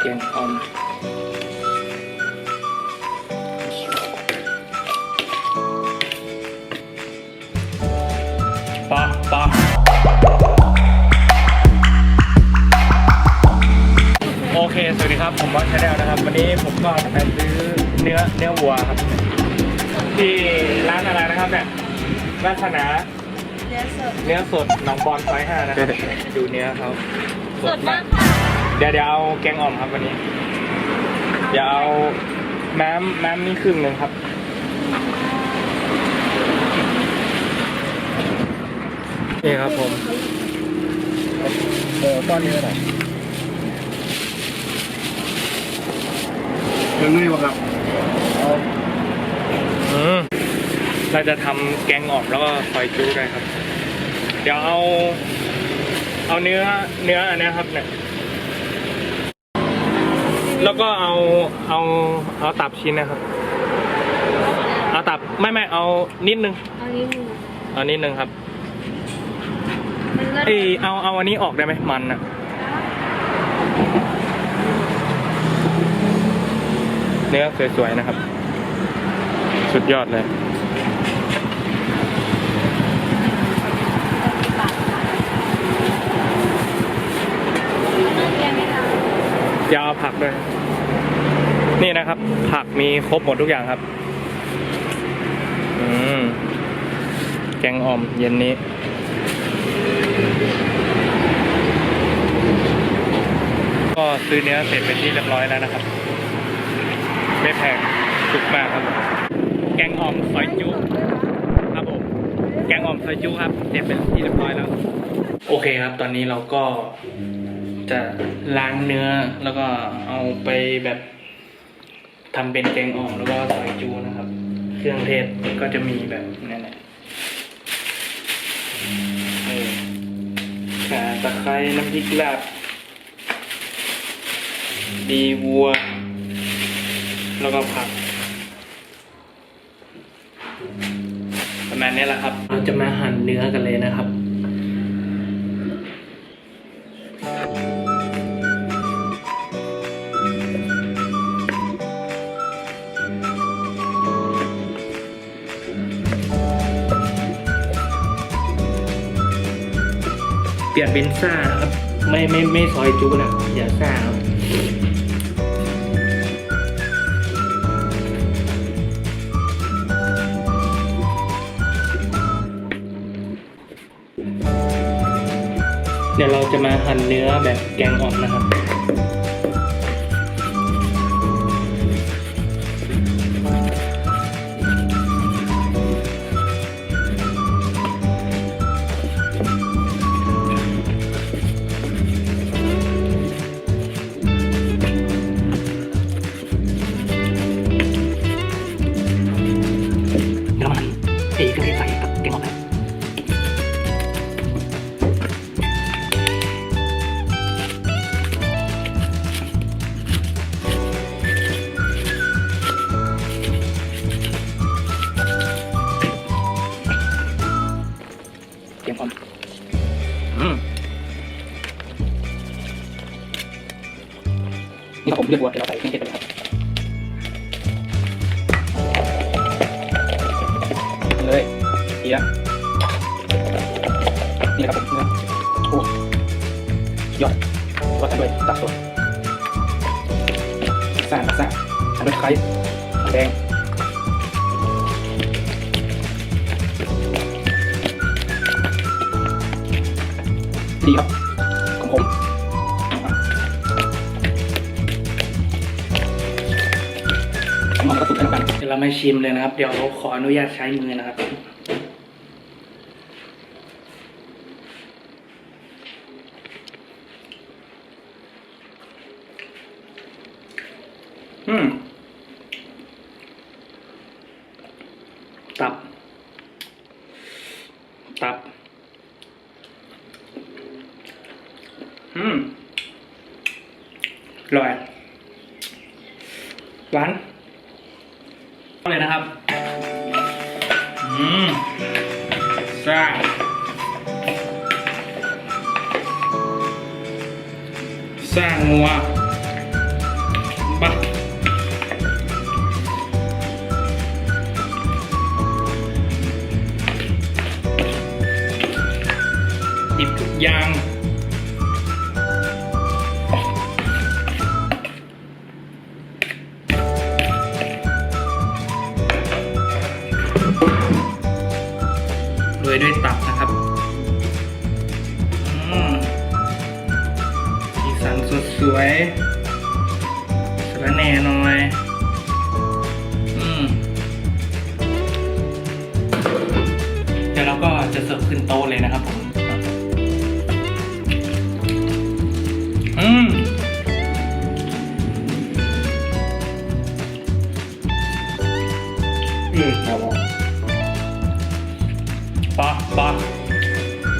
แกงอ่อมปะปะโอเค สวัสดีครับ ผมบอสชาแนลนะครับ วันนี้ผมก็จะไปซื้อเนื้อเนื้อวัวครับ ที่ร้านอะไรนะครับเนี่ยราชนาเนื้อสดเนื้อสดหนองบอลซอยห้านะครับ ดูเนื้อเขาสดมากค่ะ เดี๋ยวเดี๋ยวเอาแกงอ่อมครับวันนี้ เดี๋ยวเอาน้ำน้ำนี่ครึ่งหนึ่งครับนี่ครับผมเออก้อนนี้เท่าไหร่ยังไงวะครับอืมเราจะทำแกงอ่อมแล้วก็ซอยจู้ด้วยครับ เดี๋ยวเอา เอาเนื้อเนื้ออันเนี้ยครับเนี่ย แล้วก็เอาเอาเอาตับชิ้นนะครับ เอาตับไม่ไม่เอานิดนึงอันนี้หมูเอานิดนึงครับมันก็เอยเอาเอาอันนี้ออกได้ไหมมันอะเนื้อสวยๆนะครับ สุดยอดเลย แกงไม่ท อ ยาวผักด้วย นี่นะครับ ผักมีครบหมดทุกอย่างครับอืมแกงอ่อมเย็นนี้ ก็ซื้อเนื้อเสร็จเป็นที่เรียบร้อยแล้วนะครับ ไม่แพงถูกมากครับ แกงอ่อมซอยจุครับผมแกงอ่อมซอยจุครับ เสร็จเป็นที่เรียบร้อยแล้ว โอเคครับ ตอนนี้เราก็ จะล้างเนื้อแล้วก็เอาไปแบบทำเป็นแกงอ่อมแล้วก็ซอยจูนะครับ เครื่องเทศก็จะมีแบบนั่นแหละเออข่าตะไคร้น้ำพริกลาบ ดีวัว แล้วก็ผัก ประมาณนี้แหละครับ เราจะมาหั่นเนื้อกันเลยนะครับ อย่าเป็นซ่านะครับ ไม่ไม่ไม่ซอยจุนะ อย่าซ่าครับเดี๋ยวเราจะมาหั่นเนื้อแบบแกงอ่อมนะครับ นี่ผมเลือกวัวเดี๋ยวเราใส่เครื่องเทศไปเลยครับเลยเอียะนี่ครับผมเนื้อโอ้ยอดวัดด้วยตับสดซ่าซ่าอันด้วยไข่แดงดีครับของผม มเอากระตุกให้แล้วกันเดี๋ยวเรามาชิมเลยนะครับ เดี๋ยวขออนุญาตใช้มือนะครับอืมตับ ตับ อืมอร่อยหวาน ส วยสระแหน่หน่อย อืมเดี๋ยวเราก็จะเสิร์ฟขึ้นโต๊ะเลยนะครับผม อืมอืมครับผมปะปะ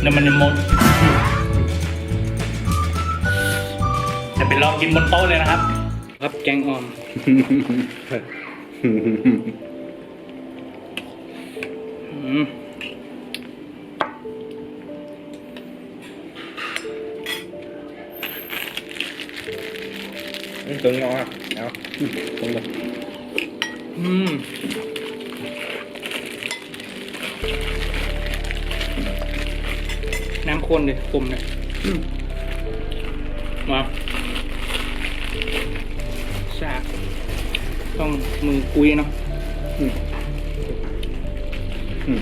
น้ำมันหมด ไปลองกินบนโต๊ะเลยนะครับ ครับแกงอ่อม อืมอืมตึงงอครับเอาอืมตึงเลยอืมน้ำข้นเลยกลมเลยมา ชาต้องมือกุยเนาะอืมอืม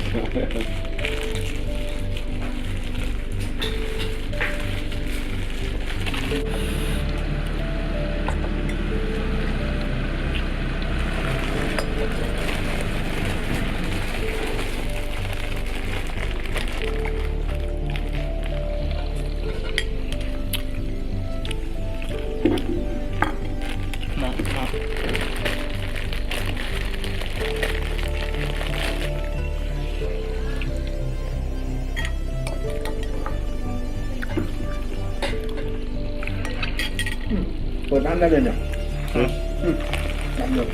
ได้เลยเนี่ยอืมอืมน้ำเลย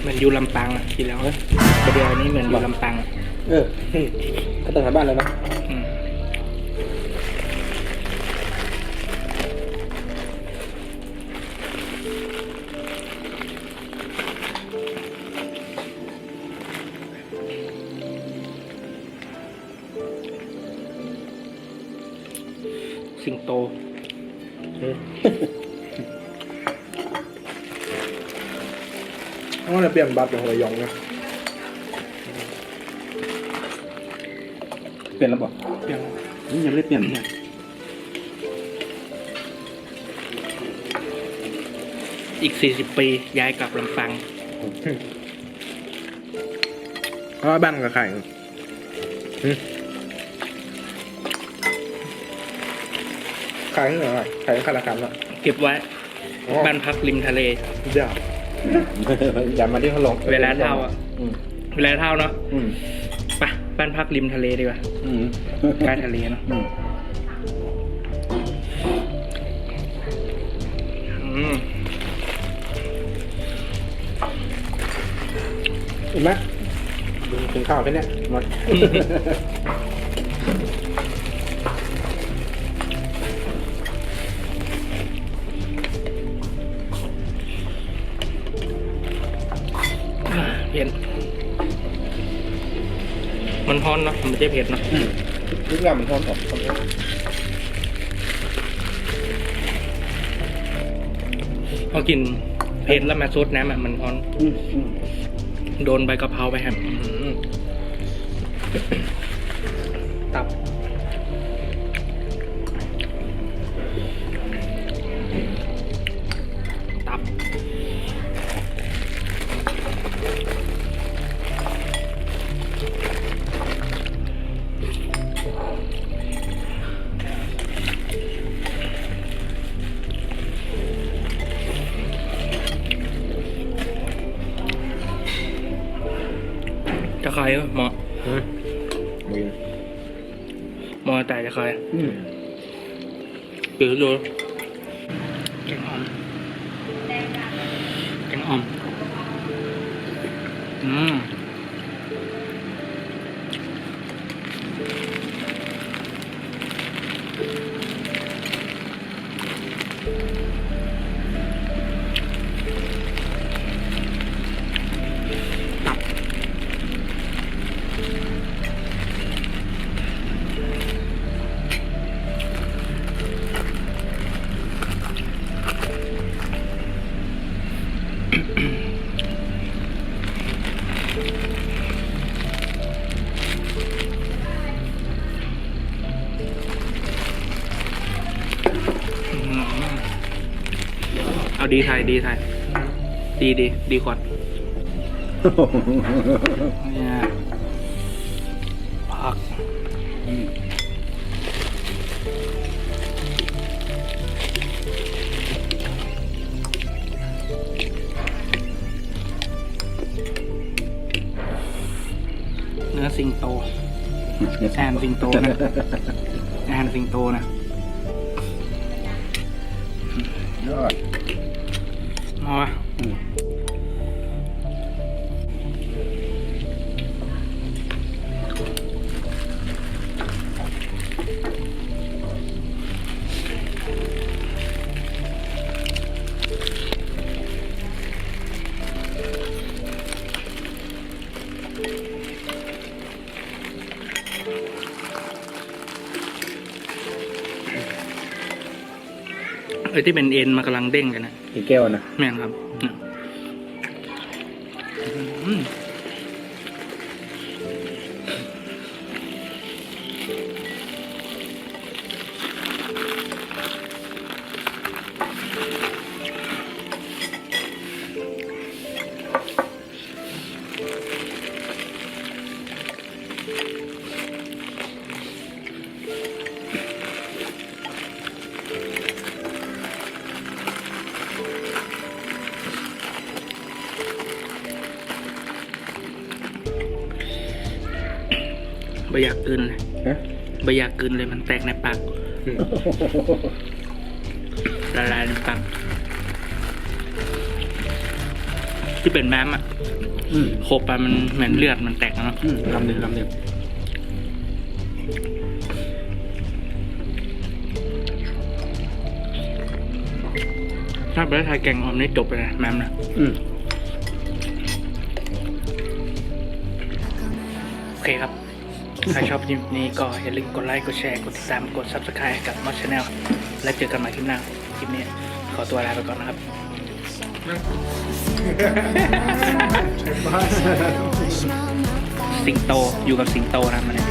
เหมือนอยู่ลำปางอะกินแล้วเอ้ยประเดี๋ยวนี้เหมือนอยู่ลำปางอะ เอออืมก็ต้องหาบ้านเลยนะ สิงโตอืมเอาเนี่ยเปลี่ยนบัตรเป็นหัวยองนะเปลี่ยนแล้วบอกเปลี่ยนนี่ยังไม่ได้เปลี่ยนเนี่ยอีกสี่สิบปีย้ายกลับลำปางเพราะว่าบ้านกับใคร ขายที่ไหนวะขายที่คาราคาร์อะเก็บไว้อ๋อบ้านพักริมทะเลเดี๋ยวอย่ามาที่เขาลงเวลาเท่าอะอืมเวลาเท่าเนาะอืมไปบ้านพักริมทะเลดีกว่าอืมใกล้ทะเลเนาะอืมอืมเห็นไหมดูกินข้าวแค่เนี้ยหมด มันฮ้อนเนาะมันไม่ใช่เผ็ดเนาะอืมทุกอย่างมันทอนออกพอกินเผ็ดแล้วมาซดน้ำอะมันฮ้อนอืมอืมโดนใบกะเพราไปครับ ใครอืมหรือดูแกงอ่อมแกงอ่อมอืม ดีไทยดีไทยดีดีดีก่อนเนี่ยผักเนื้อสิงโตแอนสิงโตนะแอนสิงโตนะยอด มาวะอืมไอ้ที่เป็นเอ็นมันกำลังเด้งกันนะอีกแก้วนะแม่นครับเนี่ยอืม อยากกลืนเลยฮะไม่อยากกลืนเลยมันแตกในปากละลายในปากที่เป็นแม้มอะอืมโคบไปมันเหมือนเลือดมันแตกนะเนาะอืมลำเดียวลำเดียวถ้าประเทศไทยแกงออมนี่จบไปเลยแม้มนะอืมโอเคครับ ใครชอบคลิปนี้ก็อย่าลืมกดไลค์ กดแชร์ กดติดตาม กด subscribe ให้กับมอสชาแนล และเจอกันใหม่คลิปหน้า คลิปนี้ขอตัวลาไปก่อนนะครับสิงโตอยู่กับสิงโตนะมันเนี่